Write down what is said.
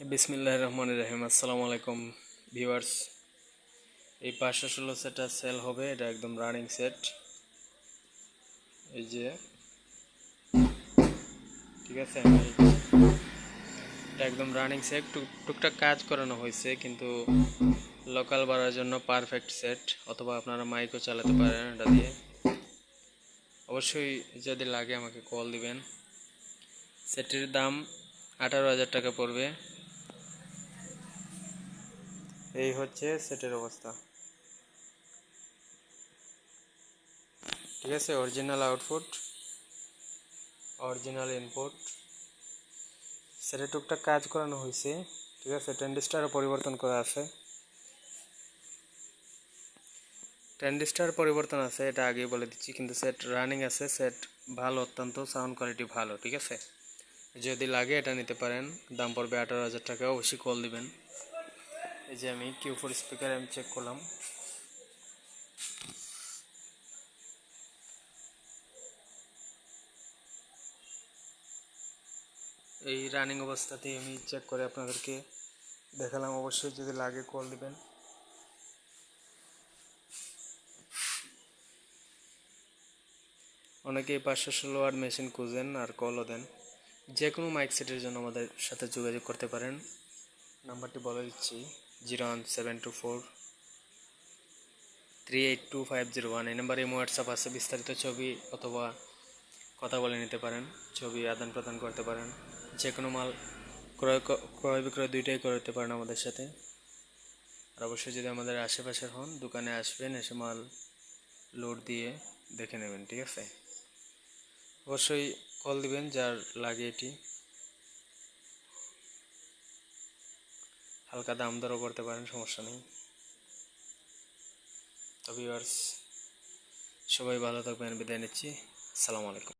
বিসমিল্লাহ রহমান রহিম। আসসালামু আলাইকুম, ভিউয়ার্স। এই পাঁচশো ষোলো সেটটা সেল হবে, এটা একদম রানিং সেট এই যে, ঠিক আছে এটা একদম রানিং সেট টুকটাক কাজ করানো হয়েছে, কিন্তু লোকাল বাড়ার জন্য পারফেক্ট সেট অথবা আপনারা মাইকও চালাতে পারেন এটা দিয়ে। অবশ্যই যদি লাগে আমাকে কল দিবেন। সেটের দাম আঠারো হাজার টাকা পড়বে। এই হচ্ছে সেটের অবস্থা। ঠিক আছে অরিজিনাল আউটপুট অরিজিনাল ইনপুট সেটা টুকটাক কাজ করানো হয়েছে, ঠিক আছে ট্রেন্ডিস্টারও পরিবর্তন করা আছে। ট্রেন্ডিস্টার পরিবর্তন আছে, এটা আগেই বলে দিচ্ছি, কিন্তু সেট রানিং আছে সেট ভালো, অত্যন্ত সাউন্ড কোয়ালিটি ভালো, ঠিক আছে? যদি লাগে এটা নিতে পারেন, দাম পড়বে আঠারো হাজার টাকা, অবশ্যই কল দিবেন। এই যে আমি কিউ ফোর স্পিকার আমি চেক করলাম। এই রানিং অবস্থাতেই আমি চেক করে আপনাদেরকে দেখালাম। অবশ্যই যদি লাগে কল দিবেন। অনেকেই পাঁচশো ষোলো ওয়াট মেশিন খুঁজেন আর কলও দেন। যে কোনো মাইক সেটের জন্য আমাদের সাথে যোগাযোগ করতে পারেন। নাম্বারটি বলে দিচ্ছি। Zero one seven two four, three eight two five zero one. এই নাম্বারে হোয়াটসঅ্যাপ আছে, বিস্তারিত ছবি অথবা কথা বলে নিতে পারেন, ছবি আদান প্রদান করতে পারেন। যে কোনো মাল ক্রয় ক্রয় বিক্রয় দুইটাই করতে পারেন আমাদের সাথে। আর অবশ্যই যদি আমাদের আশেপাশের হন, দোকানে আসবেন, এসে মাল লোড দিয়ে দেখে নেবেন, ঠিক আছে? অবশ্যই কল দিবেন, যার লাগে এটি। হালকা দাম দরও করতে পারেন, সমস্যা নেই। তো ভিউয়ার্স সবাই ভালো থাকবেন, বিদায় নিচ্ছি। আসসালামু আলাইকুম।